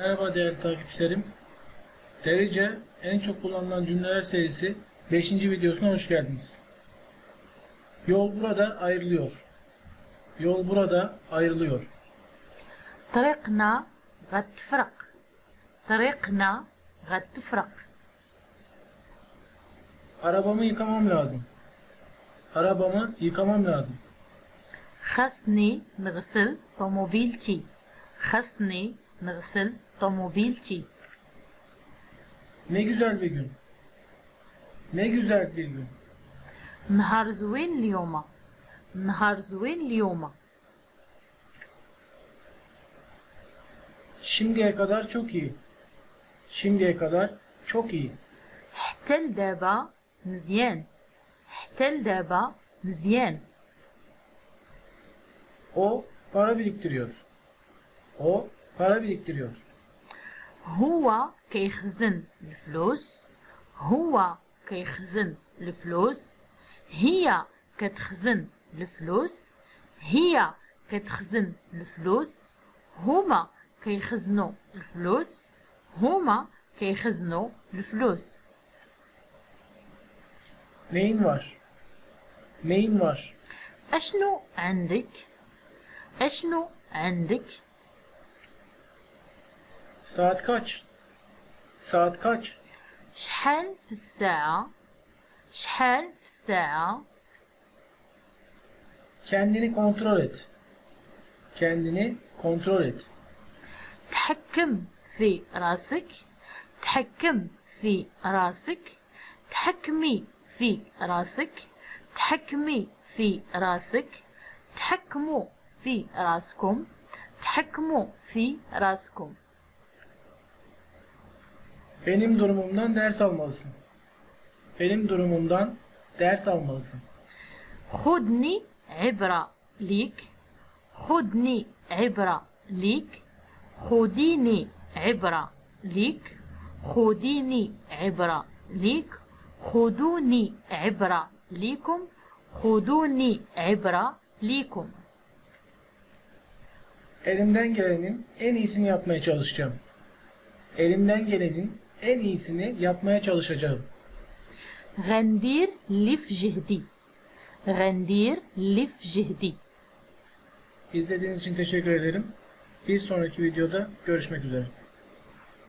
Merhaba değerli takipçilerim. Derece en çok kullanılan cümleler serisi 5. videosuna hoş geldiniz. Yol burada ayrılıyor. Yol burada ayrılıyor. Tarikna gattfrak. Tarikna gattfrak. Arabamı yıkamam lazım. Arabamı yıkamam lazım. Khasni nğsıl tomobilti. Khasni Nasıl? Tomobilci. Ne güzel bir gün. Ne güzel bir gün. Nahar zuin liyoma. Nahar zuin liyoma. Şimdiye kadar çok iyi. Şimdiye kadar çok iyi. Htel deba mizyen. Htel deba mizyen. O para biriktiriyor. O para biriktiriyor. هو كيخزن الفلوس هو كيخزن الفلوس هي كتخزن الفلوس هي كتخزن الفلوس هما كيخزنوا الفلوس هما كيخزنوا الفلوس Neyin var? Neyin var? أشنو عندك أشنو عندك Saat kaç? Saat kaç? شحال في الساعة شحال في الساعة Kendini kontrol et. Kendini kontrol et. تحكم في راسك تحكم في راسك تحكمي في راسك تحكمي في راسك تحكموا في راسكم تحكموا في راسكم benim durumumdan ders almalısın. Benim durumumdan ders almalısın. Hudni ibra lik. Hudni ibra lik. Hudini ibra lik. Hudini ibra lik. Huduni ibra likum. Huduni ibra likum. Elimden gelenin en iyisini yapmaya çalışacağım. Elimden gelenin en iyisini yapmaya çalışacağım. Rendir lif jihdi. Rendir lif jihdi. İzlediğiniz için teşekkür ederim. Bir sonraki videoda görüşmek üzere.